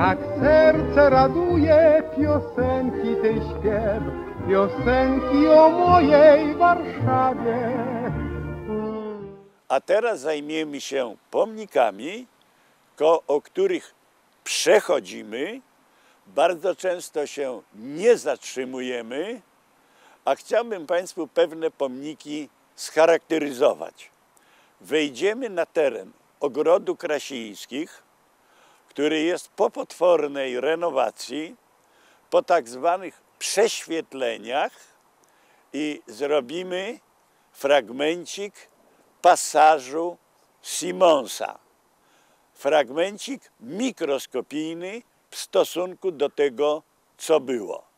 Jak serce raduje piosenki tej śpiew, piosenki o mojej Warszawie. A teraz zajmiemy się pomnikami, o których przechodzimy. Bardzo często się nie zatrzymujemy, a chciałbym Państwu pewne pomniki scharakteryzować. Wejdziemy na teren ogrodu Krasińskich, który jest po potwornej renowacji, po tak zwanych prześwietleniach i zrobimy fragmencik pasażu Simonsa. Fragmencik mikroskopijny w stosunku do tego, co było.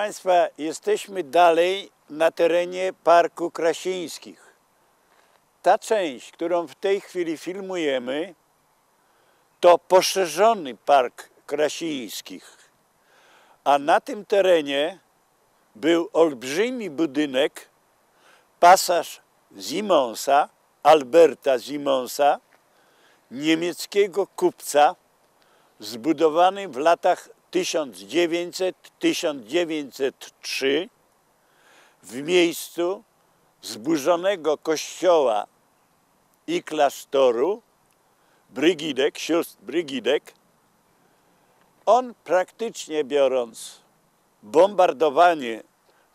Państwa, jesteśmy dalej na terenie Parku Krasińskich. Ta część, którą w tej chwili filmujemy, to poszerzony Park Krasińskich. A na tym terenie był olbrzymi budynek, pasaż Simonsa, Alberta Simonsa, niemieckiego kupca, zbudowany w latach 1900-1903 w miejscu zburzonego kościoła i klasztoru Brygidek, sióstr Brygidek. On praktycznie biorąc bombardowanie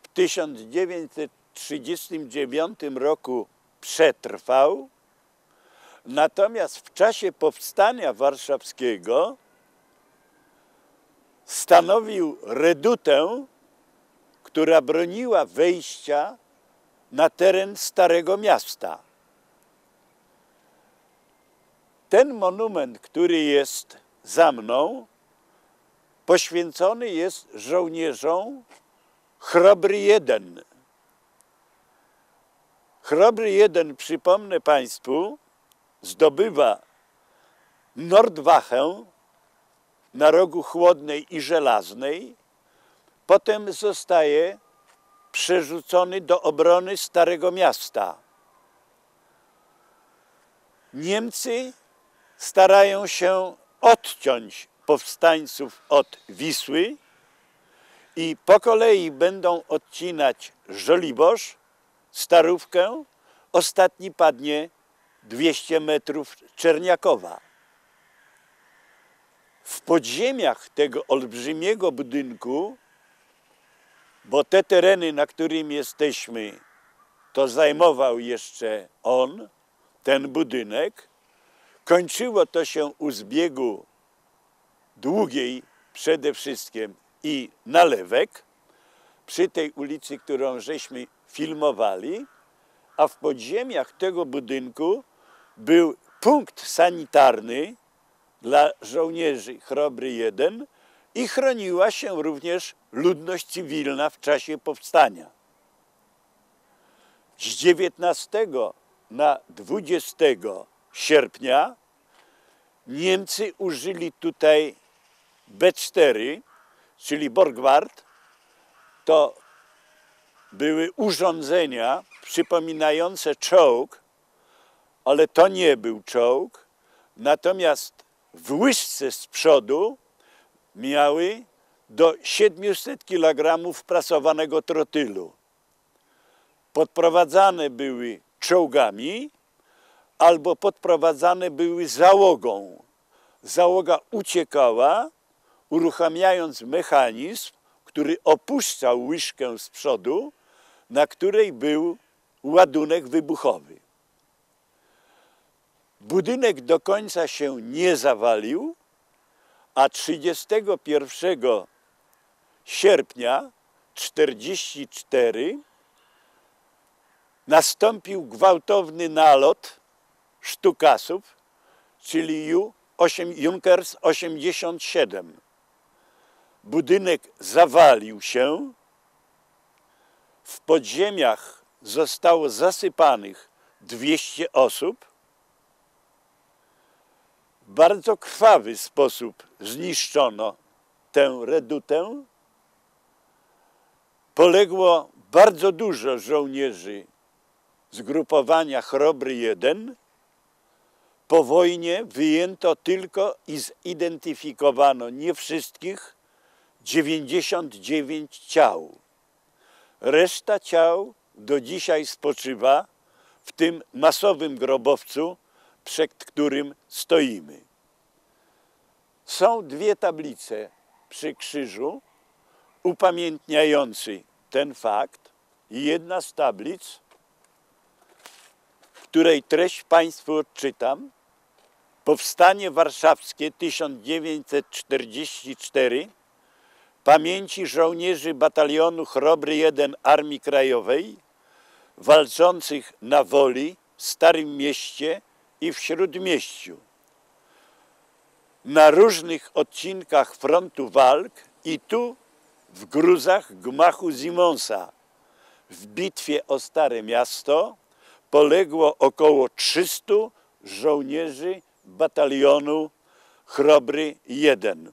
w 1939 roku przetrwał, natomiast w czasie powstania warszawskiego stanowił redutę, która broniła wejścia na teren Starego Miasta. Ten monument, który jest za mną, poświęcony jest żołnierzom Chrobry jeden. Chrobry jeden, przypomnę Państwu, zdobywa Nordwachę na rogu Chłodnej i Żelaznej, potem zostaje przerzucony do obrony Starego Miasta. Niemcy starają się odciąć powstańców od Wisły i po kolei będą odcinać Żoliborz, Starówkę, ostatni padnie 200 metrów Czerniakowa. W podziemiach tego olbrzymiego budynku, bo te tereny, na którym jesteśmy, to zajmował jeszcze on, ten budynek, kończyło to się u zbiegu długiej przede wszystkim i nalewek przy tej ulicy, którą żeśmy filmowali, a w podziemiach tego budynku był punkt sanitarny dla żołnierzy Chrobry 1 i chroniła się również ludność cywilna w czasie powstania. Z 19 na 20 sierpnia Niemcy użyli tutaj B4, czyli Borgward, to były urządzenia przypominające czołg, ale to nie był czołg, natomiast w łyżce z przodu miały do 700 kg prasowanego trotylu. Podprowadzane były czołgami albo podprowadzane były załogą. Załoga uciekała, uruchamiając mechanizm, który opuszczał łyżkę z przodu, na której był ładunek wybuchowy. Budynek do końca się nie zawalił, a 31 sierpnia 44 nastąpił gwałtowny nalot sztukasów, czyli ju 8, Junkers 87. Budynek zawalił się, w podziemiach zostało zasypanych 200 osób. Bardzo krwawy sposób zniszczono tę redutę. Poległo bardzo dużo żołnierzy zgrupowania Chrobry 1. Po wojnie wyjęto tylko i zidentyfikowano nie wszystkich 99 ciał. Reszta ciał do dzisiaj spoczywa w tym masowym grobowcu, przed którym stoimy. Są dwie tablice przy krzyżu upamiętniające ten fakt. Jedna z tablic, której treść Państwu odczytam. Powstanie Warszawskie 1944 pamięci żołnierzy batalionu Chrobry 1 Armii Krajowej walczących na Woli, w Starym Mieście i w Śródmieściu. Na różnych odcinkach frontu walk i tu w gruzach gmachu Zimonsa w bitwie o Stare Miasto poległo około 300 żołnierzy batalionu Chrobry 1.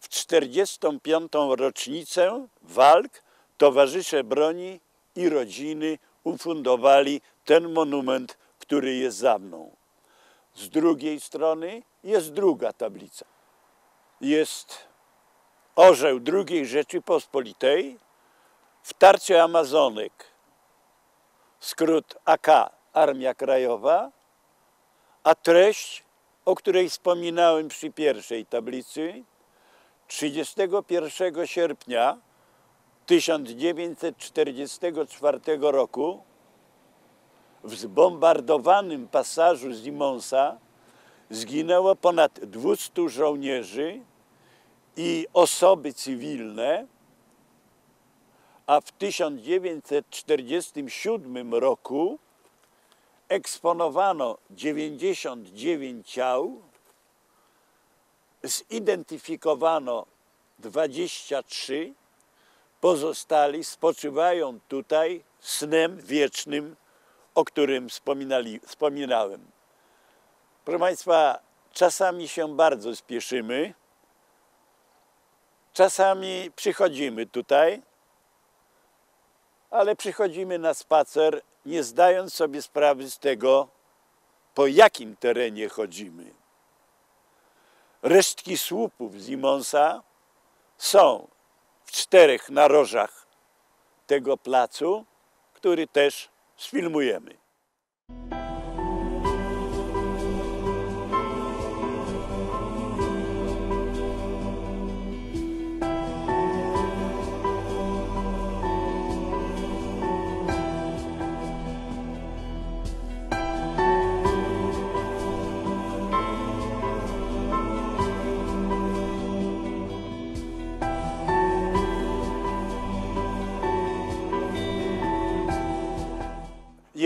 W 45. rocznicę walk towarzysze broni i rodziny ufundowali ten monument, który jest za mną. Z drugiej strony jest druga tablica. Jest orzeł II Rzeczypospolitej w tarcie Amazonek, skrót AK Armia Krajowa, a treść, o której wspominałem przy pierwszej tablicy, 31 sierpnia 1944 roku w zbombardowanym pasażu Zimonsa zginęło ponad 200 żołnierzy i osoby cywilne, a w 1947 roku eksponowano 99 ciał, zidentyfikowano 23, pozostali spoczywają tutaj snem wiecznym, o którym wspominali, wspominałem. Proszę Państwa, czasami się bardzo spieszymy, czasami przychodzimy tutaj, ale przychodzimy na spacer, nie zdając sobie sprawy z tego, po jakim terenie chodzimy. Resztki słupów Zimonsa są w czterech narożach tego placu, który też sfilmujemy.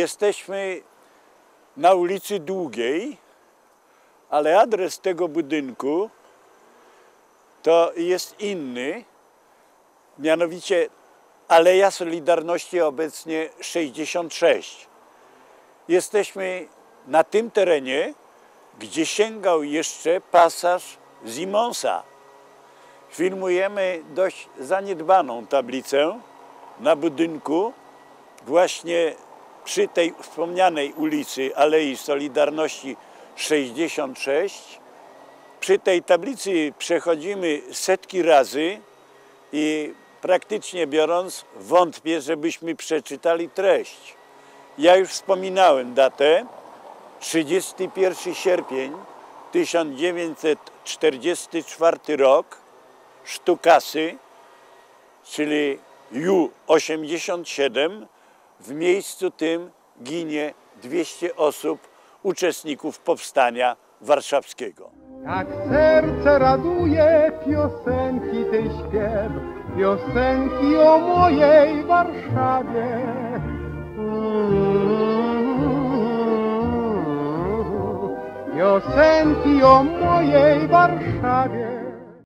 Jesteśmy na ulicy Długiej, ale adres tego budynku to jest inny, mianowicie Aleja Solidarności obecnie 66. Jesteśmy na tym terenie, gdzie sięgał jeszcze pasaż Zimonsa. Filmujemy dość zaniedbaną tablicę na budynku właśnie przy tej wspomnianej ulicy Alei Solidarności 66. Przy tej tablicy przechodzimy setki razy i praktycznie biorąc wątpię, żebyśmy przeczytali treść. Ja już wspominałem datę 31 sierpień 1944 rok Sztukasy, czyli Ju-87 w miejscu tym ginie 200 osób, uczestników powstania warszawskiego. Jak serce raduje piosenki tej śpiew, piosenki o mojej Warszawie. piosenki o mojej Warszawie.